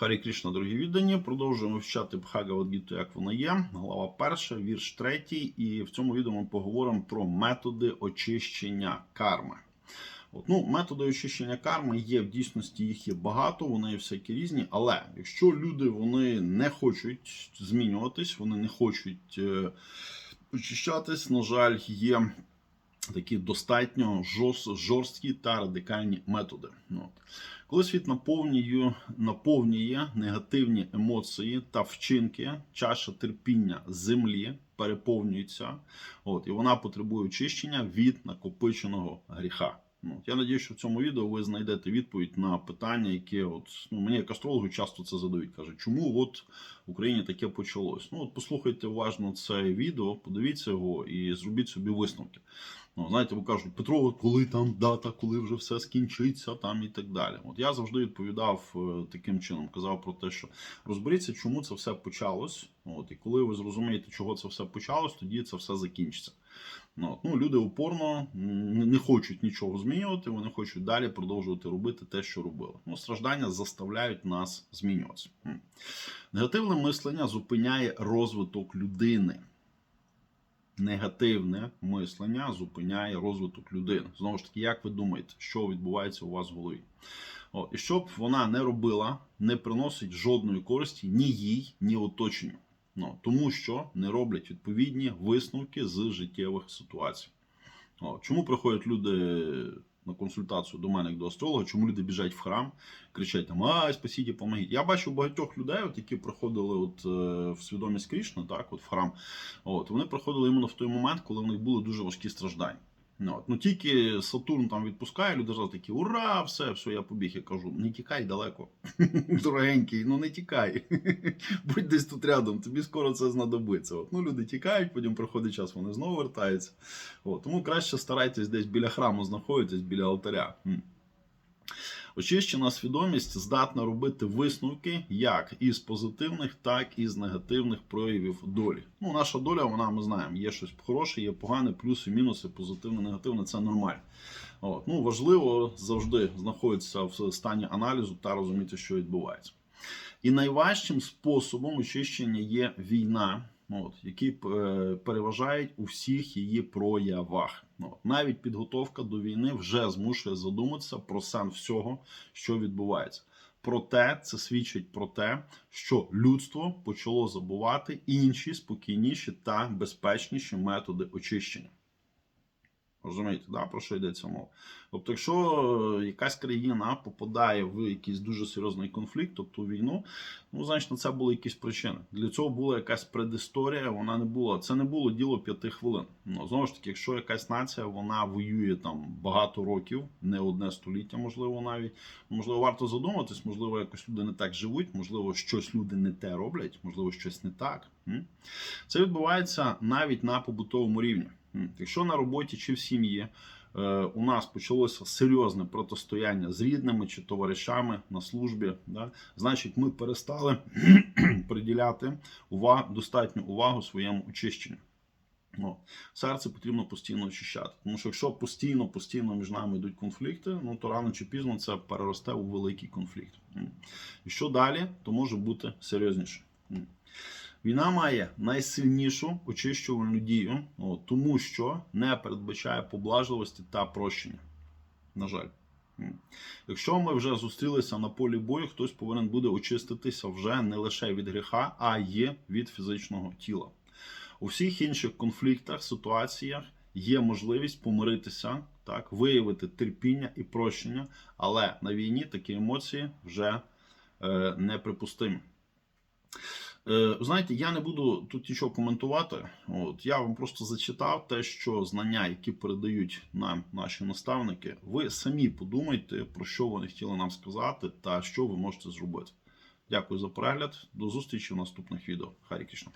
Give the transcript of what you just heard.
Харі Кришна, дорогі віддані. Продовжуємо вивчати Бхагавадгіту, як вона є. Глава перша, вірш третій. І в цьому відео ми поговоримо про методи очищення карми. От, ну, Методи очищення карми є в дійсності, їх є багато, вони є всякі різні. Але якщо люди вони не хочуть змінюватись, вони не хочуть е, очищатись, на жаль, є такі достатньо жорст- жорсткі та радикальні методи. От. Коли світ наповнює, наповнює негативні емоції та вчинки, чаша терпіння землі переповнюється, от, і вона потребує очищення від накопиченого гріха. Я надію, що в цьому відео ви знайдете відповідь на питання, яке от, ну, мені як астрологу часто це задають. Кажуть, чому от в Україні таке почалось? Ну, от послухайте уважно це відео, подивіться його і зробіть собі висновки. Ну, знаєте, ви кажуть, Петро, коли там дата, коли вже все скінчиться, там і так далі. От я завжди відповідав е, таким чином, казав про те, що розберіться, чому це все почалось. От, і коли ви зрозумієте, чого це все почалось, тоді це все закінчиться. Ну, ну, люди упорно не хочуть нічого змінювати, вони хочуть далі продовжувати робити те, що робили. Ну, страждання заставляють нас змінюватися. Негативне мислення зупиняє розвиток людини негативне мислення зупиняє розвиток людини. Знову ж таки, як ви думаєте, що відбувається у вас в голові? О, і щоб вона не робила, не приносить жодної користі ні їй, ні оточенню. Ну, тому що не роблять відповідні висновки з життєвих ситуацій. О, чому приходять люди на консультацію до мене як до астролога, чому люди біжать в храм, кричать там Ай, спасіть, помогіть. Я бачу багатьох людей, от, які приходили от, е, в свідомість Крішни, так, от в храм. От, вони приходили іменно в той момент, коли в них були дуже важкі страждання. Ну, от. ну тільки Сатурн там відпускає, люди зразу такі, ура, все, все, я побіг. Я кажу, не тікай далеко, дорогенький, ну не тікай. Будь десь тут рядом, тобі скоро це знадобиться. От. Ну, люди тікають, потім проходить час, вони знову вертаються. От. Тому краще старайтесь десь біля храму знаходитись, біля алтаря. Очищена свідомість здатна робити висновки як із позитивних, так і з негативних проявів долі. Ну, наша доля, вона ми знаємо, є щось хороше, є погане, плюси, мінуси, позитивне, негативне це нормально. От. Ну, важливо завжди знаходитися в стані аналізу та розуміти, що відбувається. І найважчим способом очищення є війна, от, які е, переважають у всіх її проявах. От. Навіть підготовка до війни вже змушує задуматися про сенс всього, що відбувається. Проте це свідчить про те, що людство почало забувати інші спокійніші та безпечніші методи очищення. Розумієте, да, про що йдеться мова? Тобто, якщо е, якась країна попадає в якийсь дуже серйозний конфлікт, тобто війну, ну, значить, на це були якісь причини. Для цього була якась предісторія, вона не була. Це не було діло п'яти хвилин. Ну, знову ж таки, якщо якась нація вона воює там багато років, не одне століття, можливо, навіть можливо, варто задуматись, можливо, якось люди не так живуть, можливо, щось люди не те роблять, можливо, щось не так. Це відбувається навіть на побутовому рівні. Якщо на роботі чи в сім'ї е, у нас почалося серйозне протистояння з рідними чи товаришами на службі, да, значить ми перестали приділяти увагу, достатню увагу своєму очищенню. Ну, серце потрібно постійно очищати. Тому що якщо постійно, постійно між нами йдуть конфлікти, ну то рано чи пізно це переросте у великий конфлікт. І що далі, то може бути серйозніше. Війна має найсильнішу очищувальну дію, от, тому що не передбачає поблажливості та прощення. На жаль. Якщо ми вже зустрілися на полі бою, хтось повинен буде очиститися вже не лише від гріха, а й від фізичного тіла. У всіх інших конфліктах, ситуаціях є можливість помиритися, так, виявити терпіння і прощення, але на війні такі емоції вже е, неприпустимі. Е, знаєте, я не буду тут нічого коментувати. От я вам просто зачитав те, що знання, які передають нам наші наставники, ви самі подумайте, про що вони хотіли нам сказати, та що ви можете зробити. Дякую за перегляд. До зустрічі в наступних відео. Харі Кришна.